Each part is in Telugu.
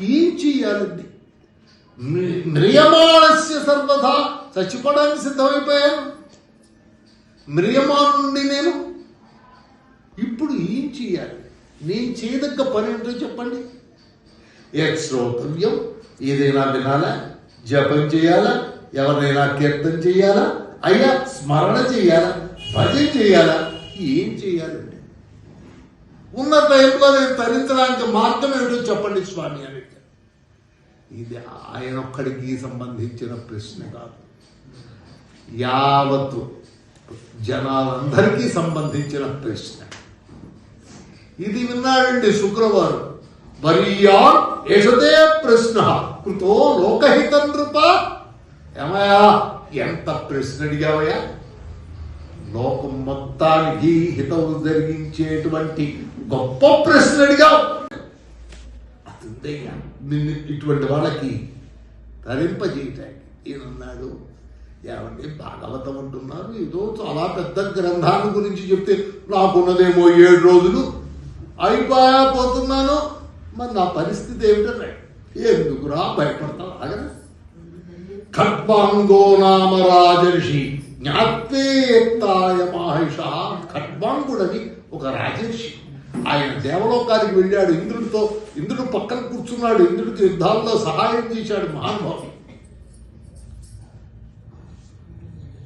ఏం చెయ్యాలండి మ్రి- మ్రియమాణస్య సర్వదా చచ్చిపోవడానికి సిద్ధమైపోయాను. మ్రియమానుండి నేను. ఇప్పుడు ఏం చేయాలి? నేను చేయదగ్గ పని ఏంటో చెప్పండి. శ్రోతవ్యం. ఏదైనా వినాలా? జపం చేయాలా? ఎవరినైనా కీర్తన చేయాలా? అయ్యా స్మరణ చేయాలా? భజన చేయాలా? ఏం చేయాలండి? ఉన్న టైంలో నేను తరించడానికి మార్గం ఏమిటో చెప్పండి స్వామి అని. ఇది ఆయన ఒక్కడికి సంబంధించిన ప్రశ్న కాదు. యావత్తు జనాలందరికీ సంబంధించిన ప్రశ్న. ఇది విన్నాడండి శుక్రవారం. వరియా యశదే ప్రశ్న. కృతో లోకహితం నృప. ఏమయా ఎంత ప్రశ్న అడిగావయ్యా? లోకం మొత్తానికి హితవు జరిగించేటువంటి గొప్ప ప్రశ్న అడిగావు. అతుందయ్యా నిన్ను ఇటువంటి వాళ్ళకి తరింపజేయటానికి ఈయనన్నాడు ఏమంటే భాగవతం అంటున్నారు. ఏదో చాలా పెద్ద గ్రంథాన్ని గురించి చెప్తే నాకున్నదేమో ఏడు రోజులు అయిపోయా పోతున్నాను. మరి నా పరిస్థితి ఏమిటన్నాడు ఎందుకురా భయపడతావు? అగనా ఖడ్వాంగో నామ రాజర్షి జ్ఞాత్వేత్తాయ మహిష. ఖడ్వాంగుడని ఒక రాజర్షి. ఆయన దేవలోకానికి వెళ్ళాడు. ఇంద్రుడితో ఇంద్రుడు పక్కన కూర్చున్నాడు. ఇంద్రుడికి యుద్ధాల్లో సహాయం చేశాడు మహానుభావుడు.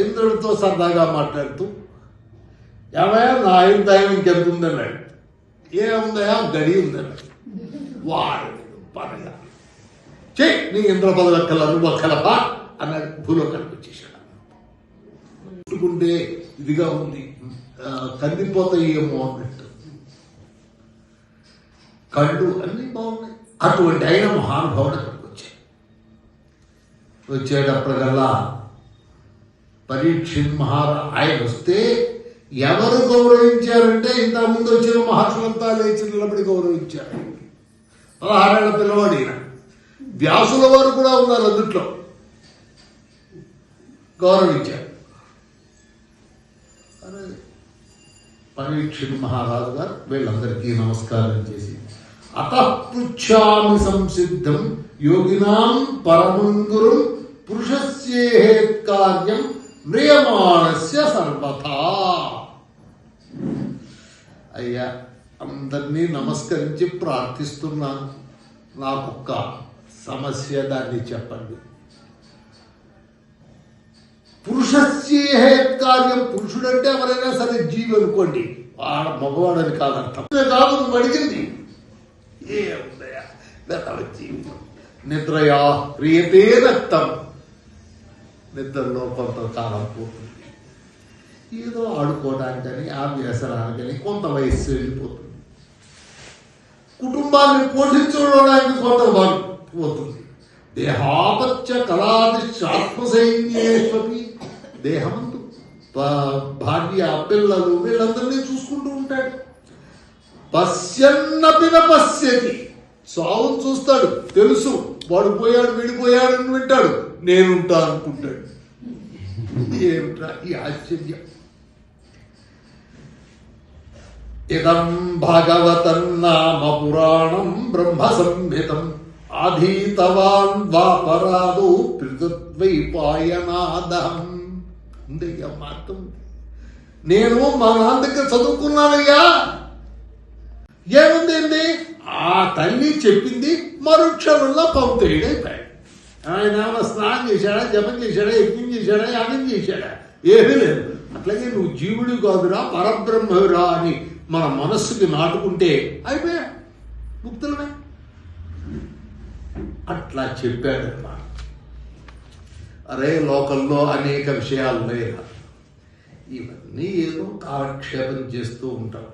ఇంద్రుడితో సరదాగా మాట్లాడుతూ ఏమయ్యా నా ఆయన టైం ఇంకెంత ఉందన్నాడు. ఏముందయా గడి ఉందన్నాడు. వాడు పనగా చే నీ ఇంద్ర పదలక్కలను నువ్వక్కలపా అన్నాడు. భూలో కనిపించేశాడు పుట్టుకుంటే ఇదిగా ఉంది. ఆ, కందిపోతాయి ఏమో అన్నట్టు. కళ్ళు అన్ని బాగున్నాయి. అటువంటి అయిన మహానుభావుడు అక్కడికి వచ్చాడు. వచ్చేటప్పటికల్లా పరీక్షిత్ మహారా ఆయన వస్తే ఎవరు గౌరవించారంటే ఇంతకు ముందు వచ్చిన మహర్షులంతా లేచి నిలబడి గౌరవించారు. పదహారేళ్ళ పిల్లవాడు ఈయన. వ్యాసుల వారు కూడా ఉన్నారు అందుట్లో. గౌరవించారు. అరే, పరీక్షిత్ మహారాజు గారు వీళ్ళందరికీ నమస్కారం చేసి అతఃపృచ్ఛామి సంసిద్ధం యోగినాం పరమంగురు పురుషస్యేహేత్ కార్యం మ్రియమాణస్య సర్వథా. అయ్యా అందరినీ నమస్కరించి ప్రార్థిస్తున్నాను నాకొక్క సమస్య దాన్ని చెప్పండి. పురుషస్యేహేత్ కార్యం పురుషుడంటే ఎవరైనా సరే జీవి అనుకోండి. వాడ మగవాడని కాదు అర్థం కాదు నువ్వు అడిగింది. ఏముందయ్యా గతవ జీవితం నిద్రయా క్రియతే రక్తం. నిద్రలో కొంతకాలం పోతుంది. ఏదో ఆడుకోవడానికని ఆ వ్యసనానికని కొంత వయస్సు వెళ్ళిపోతుంది. కుటుంబాన్ని పోషించుకోవడానికి కొంత పోతుంది. దేహాపత్య కళాదిశ్చాత్మసైన్యేష్వపి దేహమందు. భా- భార్య పిల్లలు వీళ్ళందరినీ చూసుకుంటూ ఉంటాడు. పశ్యన్నపి పశ్యతి. సావును చూస్తాడు తెలుసు వాడు పోయాడు విడిపోయాడు అని వింటాడు. నేనుంటా అనుకుంటాడు. ఏమిట్రా ఈ ఆశ్చర్యం? ఇదం భగవతం నామ పురాణం బ్రహ్మ సంహితం ఆధీతవాన్ వాపరాదు పృథద్వైపాయనాదహం ఉందయ్యా మార్గం. నేను మా నాన్న దగ్గర చదువుకున్నానయ్యా. ఏముంది ఏంది? ఆ తల్లి చెప్పింది మరుక్షణంలో పంపేయడైపోయాడు. ఆయన ఏమైనా స్నానం చేశాడా జపం చేశాడా యజ్ఞం చేశాడా యాగం చేశాడా? ఏమీ లేదు. అట్లాగే నువ్వు జీవుడు కాదురా పరబ్రహ్మరా అని మన మనస్సుకి నాటుకుంటే అయిపోయా? ముక్తులమే? అట్లా చెప్పాడన్నమాట. అరే లోకల్లో అనేక విషయాలు ఉన్నాయి ఇవన్నీ ఏదో కాలక్షేపం చేస్తూ ఉంటాం.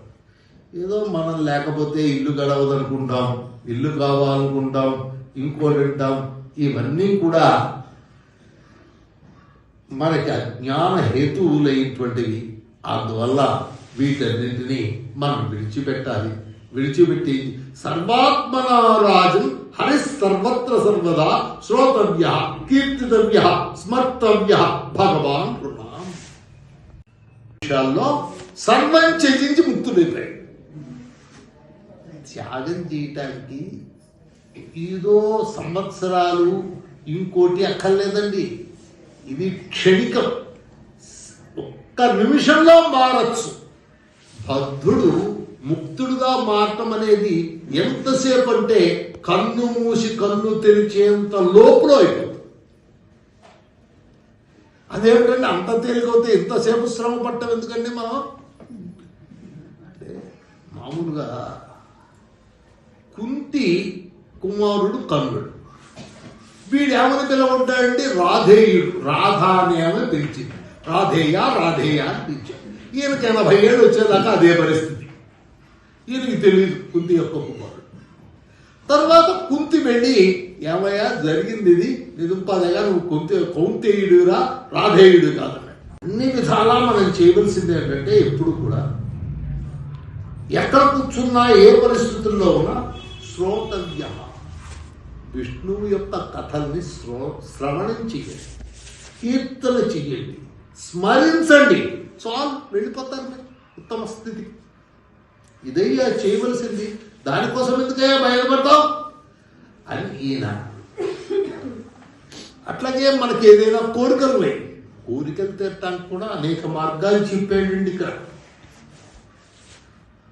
ఏదో మనం లేకపోతే ఇల్లు గడవదనుకుంటాం ఇల్లు కావాలనుకుంటాం ఇంకోటి అంటాం ఇవన్నీ కూడా మనకి అజ్ఞాన హేతువులైనటువంటివి. అందువల్ల వీటన్నింటినీ మనం విడిచిపెట్టాలి. విడిచిపెట్టి సర్వాత్మనారాజు హరి సర్వత్ర సర్వదా శ్రోతవ్య కీర్తితవ్య స్మర్తవ్య భగవాన్ రుణాం విషయాల్లో సర్వం త్యజించి ముక్తుడైపోయాడు. త్యాగం చేయటానికి ఏదో సంవత్సరాలు ఇంకోటి అక్కర్లేదండి. ఇది క్షణికం. ఒక్క నిమిషంలో మారచ్చు. బద్ధుడు ముక్తుడుగా మారటం అనేది ఎంతసేపు అంటే కన్ను మూసి కన్ను తెరిచేంత లోపల అయిపోతుంది. అదేమిటంటే అంత తేలికవుతే ఎంతసేపు శ్రమ పట్టం ఎందుకండి మనం? అంటే మామూలుగా కుంతి కుమారుడు కర్ణుడు. వీడు ఏమని పిలవడ్డాడంటే రాధేయుడు. రాధా అని ఆమె పిలిచింది రాధేయ రాధేయ అని పిలిచాడు. ఈయనకి ఎనభై ఏళ్ళు వచ్చేదాకా అదే పరిస్థితి. ఈయనకి తెలియదు కుంతి యొక్క కుమారుడు. తర్వాత కుంతి వెళ్ళి ఏమయ్యా జరిగింది ఇది నిదుంపాదయ్యా నువ్వు కుంతి కౌంతేయుడురా రాధేయుడు కాదు అన్ని విధాలా మనం చేయవలసింది ఏంటంటే ఎప్పుడు కూడా ఎక్కడ కూర్చున్నా ఏ పరిస్థితుల్లో ఉన్నా శ్రోతవ్య. విష్ణువు యొక్క కథల్ని శ్రో శ్రవణం చేయండి కీర్తన చేయండి స్మరించండి. చాలు వెళ్ళిపోతారు మీరు. ఉత్తమ స్థితి. ఇదయ్యా చేయవలసింది. దానికోసం ఎందుకయ్యా బయటపడతాం అని ఈయన. అట్లాగే మనకి ఏదైనా కోరికలు ఉన్నాయి. కోరికలు తీర్చడానికి కూడా అనేక మార్గాలు చెప్పాడండి ఇక్కడ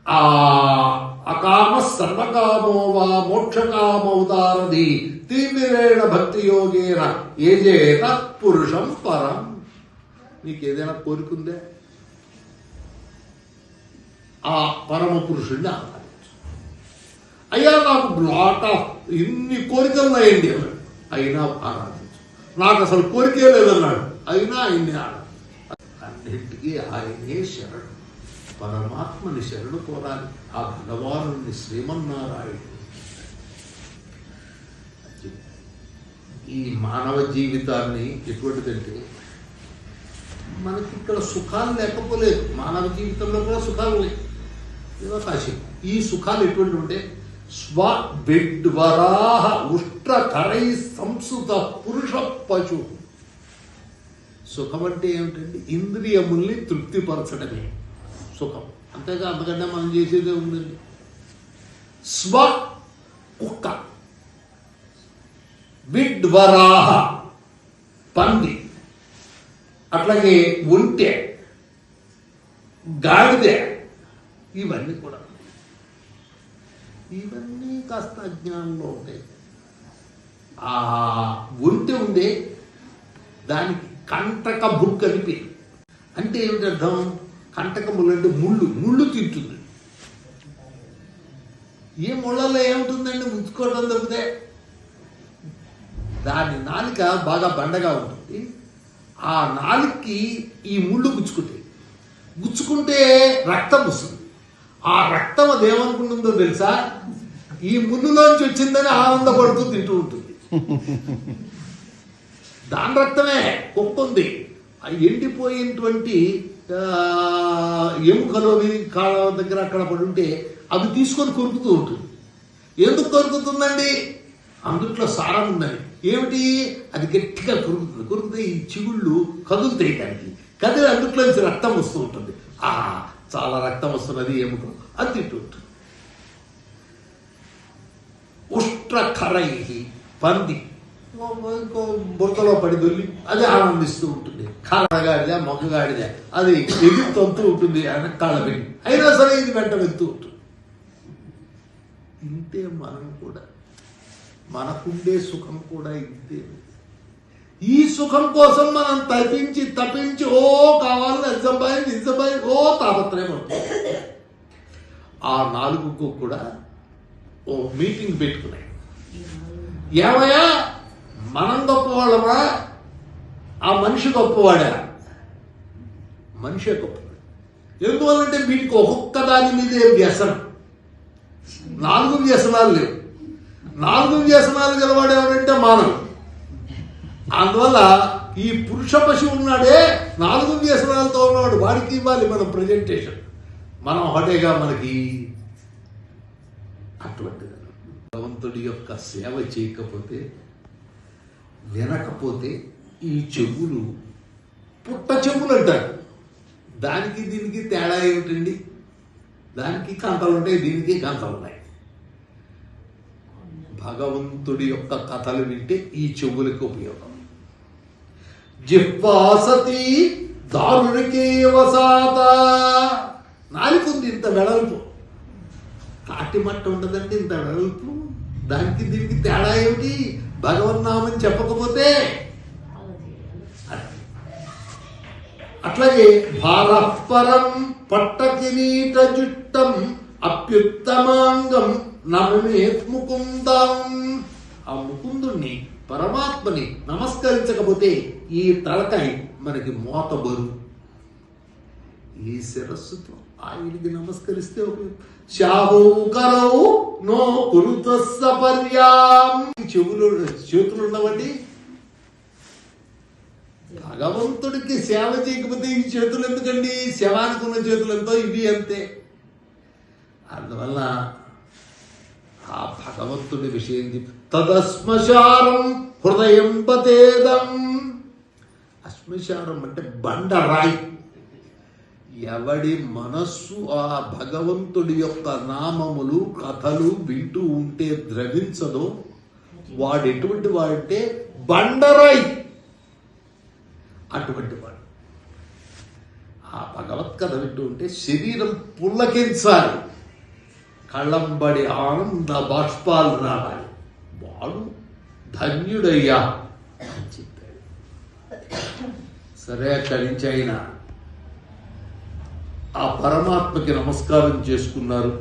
ఆ అకామ సర్వకామో వా మోక్షకామౌదారది తీవ్రేణ భక్తి యోగేన ఏజేత పురుషం పరం. నీకు ఏదైనా కోరిక ఉందే ఆ పరమ పురుషుడిని ఆరాధించు. అయ్యా నాకు లాట్ ఆఫ్ ఇన్ని కోరికలు ఉన్నాయండి. అయినా ఆరాధించు. నాకు అసలు కోరికే లేదన్నాడు. అయినా ఆయన్ని ఆరాధించు. అన్నింటికీ ఆయనే శరణు. పరమాత్మని శరణు కోరాలి. ఆ భగవాను శ్రీమన్నారాయణుడు ఈ మానవ జీవితాన్ని ఎటువంటిదంటే మనకి ఇక్కడ సుఖాలు లేకపోలేదు. మానవ జీవితంలో కూడా సుఖాలు లేవు ఏదో ఈ సుఖాలు ఎటువంటి ఉంటే స్వ బిడ్వరాహ ఉష్ట్ర కరై సంస్కృత పురుష పశు సుఖం అంటే ఏమిటండి ఇంద్రియముల్ని తృప్తిపరచడమే. సుఖం. అంతేగా అంతకంటే మనం చేసేదే ఉందండి. స్వ కుక్క. విడ్వరాహ. పంది. అట్లాగే ఒంటె. గాడిద. ఇవన్నీ కూడా. ఇవన్నీ కాస్త అజ్ఞానంలో ఉంటాయి. ఆ ఒంటె ఉండే దానికి కంటక బుక్ అని పేరు. అంటే ఏమిటి అర్థం? కంటకములు అంటే ముళ్ళు ముళ్ళు తింటుంది. ఏ ముళ్ళలో ఏముంటుందండి? ముంచుకోవడం దొరికితే? దాని నాలిక బాగా బండగా ఉంటుంది. ఆ నాలుగుకి ఈ ముళ్ళు గుచ్చుకుంటాయి. గుచ్చుకుంటే రక్తం వస్తుంది. ఆ రక్తం అది ఏమనుకుంటుందో తెలుసా? ఈ ముళ్ళులోంచి వచ్చిందని ఆనందపడుతూ తింటూ ఉంటుంది. దాని రక్తమే కుక్క ఆ ఎండిపోయినటువంటి ఎముకలోని ఎముకలు కాళ్ళ దగ్గర అక్కడ పడి ఉంటే అవి తీసుకొని కొరుకుతూ ఉంటుంది. ఎందుకు కొరుకుతుందండి? అందుట్లో సారం ఉందని ఏమిటి? అది గట్టిగా కొరుకుతుంది. కొరుకుతే ఈ చిగుళ్ళు కదులుతాయి దానికి. కదిలి అందుట్లో నుంచి రక్తం వస్తూ ఉంటుంది. ఆ చాలా రక్తం వస్తున్నది ఎముక అది తింటూ ఉంటుంది. ఉష్ట్రఖరై పంది. ఇంకో పడి దొల్లి అది ఆనందిస్తూ ఉంటుంది. కాళ్ళగాడిదే మొగ్గగాడిదే అది ఎగురుతూ ఉంటుంది వెనకాల పెట్టి. అయినా సరే ఇది వెంట వెళ్తూ ఉంటుంది. ఇంతే మనం కూడా. మనకుండే సుఖం కూడా ఇంతే. ఈ సుఖం కోసం మనం తప్పించి తప్పించి ఓ కావాలని నిజమాయి నిజమాయి ఓ తాపత్రయం ఉంటుంది. ఆ నాలుగుకు కూడా ఓ మీటింగ్ పెట్టుకున్నాయి. ఏమయ్యా? మనం గొప్పవాళ్ళమా? ఆ మనిషి గొప్పవాడా? మనిషే గొప్పవాడు. ఎందువల్లంటే వీటికి ఒక్కొక్క దాని మీదే వ్యసనం. నాలుగు వ్యసనాలు లేవు. నాలుగు వ్యసనాలు గలవాడు ఎవరంటే మానవుడు. అందువల్ల ఈ పురుష పశువు ఉన్నాడే నాలుగు వ్యసనాలతో ఉన్నవాడు వాడికి ఇవ్వాలి మనం ప్రజెంటేషన్ మనం ఒకటేగా మనకి అటువంటిది. భగవంతుడి యొక్క సేవ చేయకపోతే వినకపోతే ఈ చెవులు పుట్ట చెవులు అంటారు. దానికి దీనికి తేడా ఏమిటండి? దానికి కంతలు ఉంటాయి దీనికి కంతలు ఉన్నాయి. భగవంతుడి యొక్క కథలు వింటే ఈ చెవులకు ఉపయోగం. జిహ్వాసతి దారుణికే వసాత. నాలుగుంది ఇంత వెడల్పు. తాటి మట్ట ఉండదండి ఇంత వెడల్పు. దానికి దీనికి తేడా ఏమిటి? భగవన్నామని చెప్పకపోతే అట్లాగే భారపరం పట్ట కిరీట జుట్టం అత్యుత్తమాంగం నమే ముకుందాం. ఆ ముకుందుణ్ణి పరమాత్మని నమస్కరించకపోతే ఈ తలకాయ మనకి మోత బరువు ఈ శిరస్సుతో ఆయనకి నమస్కరిస్తే శాహౌకరౌ నో కురుత చెవులు చేతులు ఉన్నవండి. భగవంతుడికి సేవ చేయకపోతే ఈ చేతులు ఎందుకండి? శవానికి ఉన్న చేతులు ఎంతో ఇవి అంతే. అందువల్ల ఆ భగవంతుడి విషయం తదశ్మశారం హృదయం పతేదం. అశ్మశారం అంటే బండరాయి. ఎవడి మనస్సు ఆ భగవంతుడి యొక్క నామములు కథలు వింటూ ఉంటే ద్రవించదో వాడు ఎటువంటి వాడంటే బండరాయి. అటువంటి వాడు. ఆ భగవత్ కథ వింటూ ఉంటే శరీరం పుల్లకించాలి. కళ్ళంబడి ఆనంద బాష్పాలు రావాలి. వాడు ధన్యుడయ్యా అని చెప్పాడు. సరే అక్కడి నుంచి అయినా ఆ పరమాత్మకి నమస్కారం చేసుకున్నారు.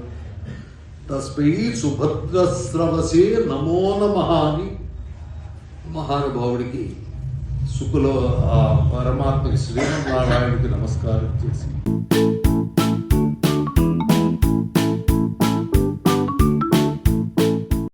తస్మై సుభద్రస్రవసే నమో నమ అని మహానుభావుడికి సుకులో ఆ పరమాత్మకి శ్రీమన్నారాయణకి నమస్కారం చేసి